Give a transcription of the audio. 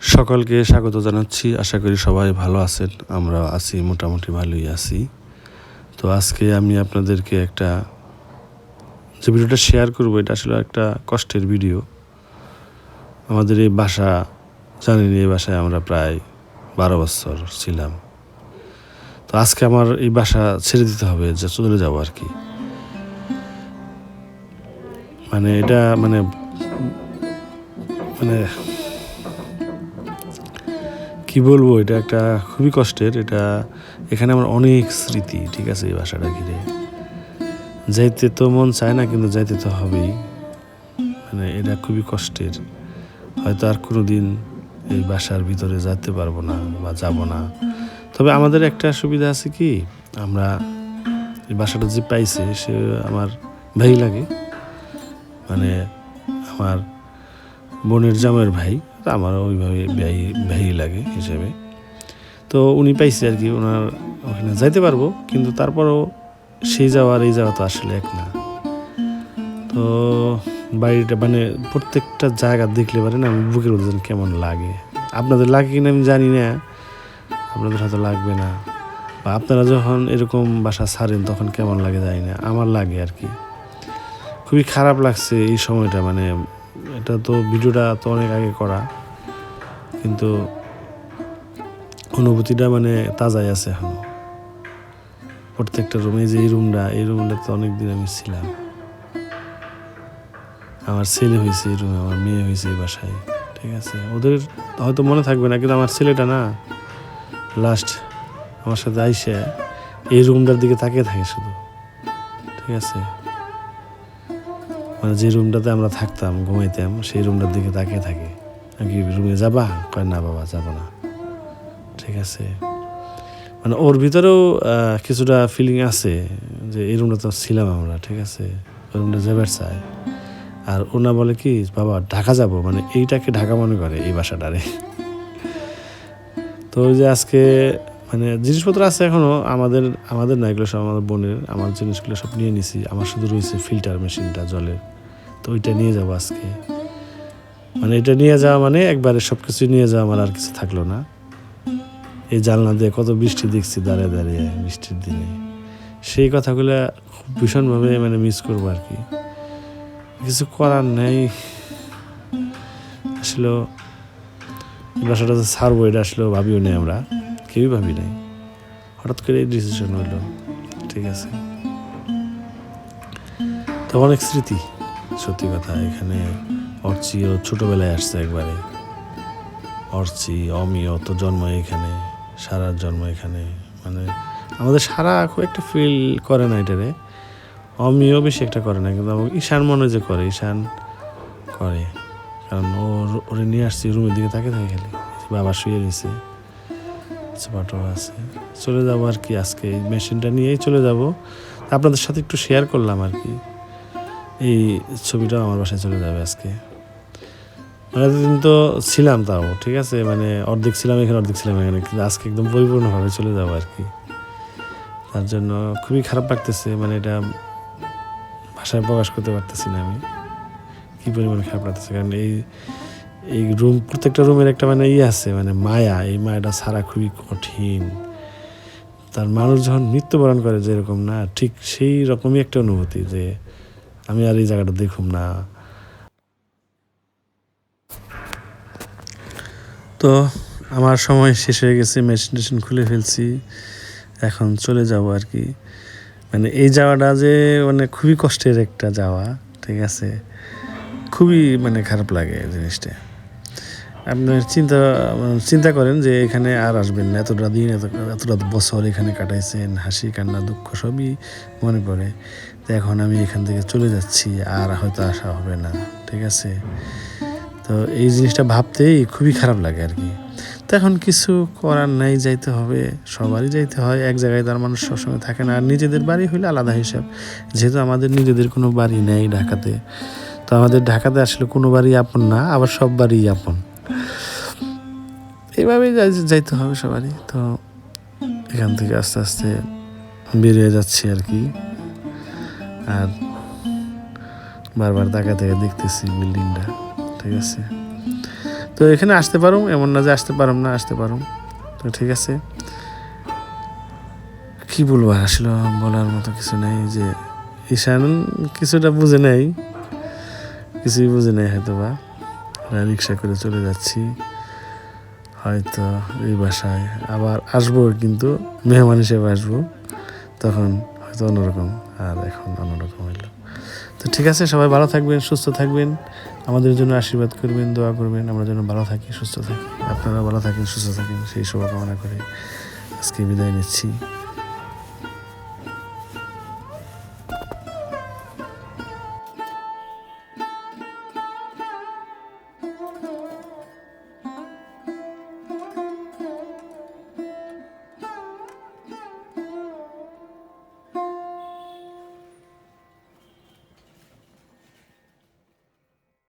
সকলকে স্বাগত জানাচ্ছি। আশা করি সবাই ভালো আছেন। আমরা আছি, মোটামুটি ভালোই আছি। তো আজকে আমি আপনাদেরকে একটা যে ভিডিওটা শেয়ার করব, এটা আসলে একটা কষ্টের ভিডিও। আমাদের এই বাসা, জানেন, এই বাসায় আমরা প্রায় বারো বছর ছিলাম। তো আজকে আমার এই বাসা ছেড়ে দিতে হবে, যে চলে যাব আর কি। মানে এটা মানে মানে কি বলব, এটা একটা খুবই কষ্টের, এটা এখানে আমার অনেক স্মৃতি, ঠিক আছে, এই বাসাটা ঘিরে। যাইতে তো মন চায় না, কিন্তু যাইতে তো হবেই। মানে এটা খুবই কষ্টের। হয়তো আর কোনো দিন এই বাসার ভিতরে যেতে পারব না বা যাব না। তবে আমাদের একটা সুবিধা আছে কি, আমরা এই বাসাটা যে পাইছে, সে আমার ভাই লাগে। মানে আমার বোনের জামের ভাই। তা আমার ওইভাবে ভাই ভাই লাগে হিসেবে। তো উনি পাইছে আর কি, ওনার ওখানে যাইতে পারব, কিন্তু তারপরও সেই যাওয়া আর এই যাওয়া তো আসলে এক না। তো বাড়িটা মানে প্রত্যেকটা জায়গা দেখলে পারেন আমি বুকের মধ্যে কেমন লাগে। আপনাদের লাগে কিনা আমি জানি না, আপনাদের হয়তো লাগবে না। বা আপনারা যখন এরকম বাসা ছাড়েন তখন কেমন লাগে জানি না, আমার লাগে আর কি। খুবই খারাপ লাগছে এই সময়টা মানে এটা তো ভিডিওটা তো অনেক আগে করা, কিন্তু অনুভূতিটা মানে তাজাই আছে এখন। প্রত্যেকটা রুমে যে এই রুমটা এই রুমটা তো অনেকদিন আমি ছিলাম। আমার ছেলে হয়েছে এই রুমে আমার মেয়ে হয়েছে এই বাসায়, ঠিক আছে? ওদের হয়তো মনে থাকবে না, কিন্তু আমার ছেলেটা না লাস্ট আমার সাথে আইসে, এই রুমটার দিকে তাকিয়ে থাকে শুধু, ঠিক আছে? মানে যে রুমটাতে আমরা থাকতাম, ঘুমাইতাম, সেই রুমটার দিকে তাকিয়ে থাকে। কি রুমে যাবা? কয়, না বাবা, যাব না। ঠিক আছে। মানে ওর ভিতরেও কিছুটা ফিলিং আছে যে এই রুমটা তো ছিলাম আমরা, ঠিক আছে? ওই রুমটা যাবার চাই। আর ওনা বলে কি, বাবা, ঢাকা যাব? মানে এইটাকে ঢাকা মনে করে এই বাসাটারে। তো ওই যে আজকে মানে জিনিসপত্র আছে এখনও আমাদের আমাদের না এগুলো সব আমাদের বোনের, আমার জিনিসগুলো সব নিয়ে নিছি, আমার শুধু রয়েছে ফিল্টার মেশিনটা, জলের। তো ওইটা নিয়ে যাব আজকে। মানে এটা নিয়ে যাওয়া মানে একবারে সব কিছু নিয়ে যাওয়া আমার আর কিছু থাকল না। এই জানলা দিয়ে কত বৃষ্টি দেখছি দাঁড়িয়ে দাঁড়িয়ে বৃষ্টির দিনে। সেই কথাগুলো খুব ভীষণভাবে মানে মিস করব আর কি। কিছু করার নেই। আসলে বাসাটা ছাড়বো, এটা আসলে ভাবিও নেই আমরা। কেউই ভাবি নাই। হঠাৎ করে এই ডিসিশন হইল, ঠিক আছে। তো অনেক স্মৃতি, সত্যি কথা, এখানে অর্চিও ছোটোবেলায় আসছে একবারে। অর্চি অমিও তো জন্ম এখানে, সারার জন্ম এখানে মানে আমাদের সারা খুব একটা ফিল করে না এটারে। অমিও বেশি একটা করে না, কিন্তু ঈশান মনে যে করে, ঈশান করে। কারণ ওর, ওরে নিয়ে আসছি রুমের দিকে তাকে থাকে খালি, বাবা শুয়ে রয়েছে। ছোটো আছে। চলে যাব আর কি আজকে, এই মেশিনটা নিয়েই চলে যাব। আপনাদের সাথে একটু শেয়ার করলাম আর কি। এই ছবিটাও আমার বাসায় চলে যাবে আজকে। মানে এতদিন তো ছিলাম তাও, ঠিক আছে? মানে অর্ধেক ছিলাম এখানে, অর্ধেক ছিলাম এখানে, কিন্তু আজকে একদম পরিপূর্ণভাবে চলে যাব আর কি। তার জন্য খুবই খারাপ লাগতেছে মানে এটা ভাষায় প্রকাশ করতে পারতেছি না আমি। কী পরিমাণে খারাপ লাগতেছে, কারণ এই এই রুম প্রত্যেকটা রুমের একটা মানে ইয়ে আছে মানে মায়া। এই মায়াটা ছাড়া খুবই কঠিন। তার মানুষ যখন মৃত্যুবরণ করে যেরকম না, ঠিক সেই রকমই একটা অনুভূতি যে আমি আর এই জায়গাটা দেখুম না। তো আমার সময় শেষ হয়ে গেছে মেশিন টেশিন খুলে ফেলছি। এখন চলে যাব আর কি। মানে এই যাওয়াটা যে মানে খুবই কষ্টের একটা যাওয়া, ঠিক আছে? খুবই মানে খারাপ লাগে জিনিসটা। আপনার চিন্তা চিন্তা করেন যে এখানে আর আসবেন না। এতটা দিন, এত, এতটা বছর এখানে কাটাইছেন, হাসি, কান্না, দুঃখ সবই মনে পড়ে। তো এখন আমি এখান থেকে চলে যাচ্ছি, আর হয়তো আসা হবে না, ঠিক আছে? তো এই জিনিসটা ভাবতেই খুবই খারাপ লাগে আর কি। তো এখন কিছু করার নাই, যাইতে হবে, সবারই যাইতে হয়। এক জায়গায় তার মানুষ সবসময় থাকে না, আর নিজেদের বাড়ি হইলে আলাদা হিসাব। যেহেতু আমাদের নিজেদের কোনো বাড়ি নেই ঢাকাতে, তো আমাদের ঢাকাতে আসলে কোনো বাড়ি আপন না, আবার সব বাড়ি আপন। এইভাবেই যাই- যাইতে হবে সবারই। তো এখান থেকে আস্তে আস্তে বেরিয়ে যাচ্ছি আর কি। আর বারবার তাকা থেকে দেখতেছি বিল্ডিংটা, ঠিক আছে? তো এখানে আসতে পারুম, এমন না যে আসতে পারুম না, আসতে পারুম। তো ঠিক আছে। কি বলব আসলে বলার মতো কিছু নেই যে ঈশান কিছুটা বুঝে নেই, কিছুই বুঝে নেই হয়তো বা রিক্সা করে চলে যাচ্ছি। হয়তো এই বাসায়। আবার আসব কিন্তু মেহমান হিসেবে আসব। তখন হয়তো অন্যরকম আর এখন অন্যরকম হইল। তো ঠিক আছে, সবাই ভালো থাকবেন, সুস্থ থাকবেন। আমাদের জন্য আশীর্বাদ করবেন, দোয়া করবেন। আমরা যেন ভালো থাকি, সুস্থ থাকি। আপনারা ভালো থাকেন, সুস্থ থাকেন। সেই শুভকামনা করে আজকে বিদায় নিচ্ছি।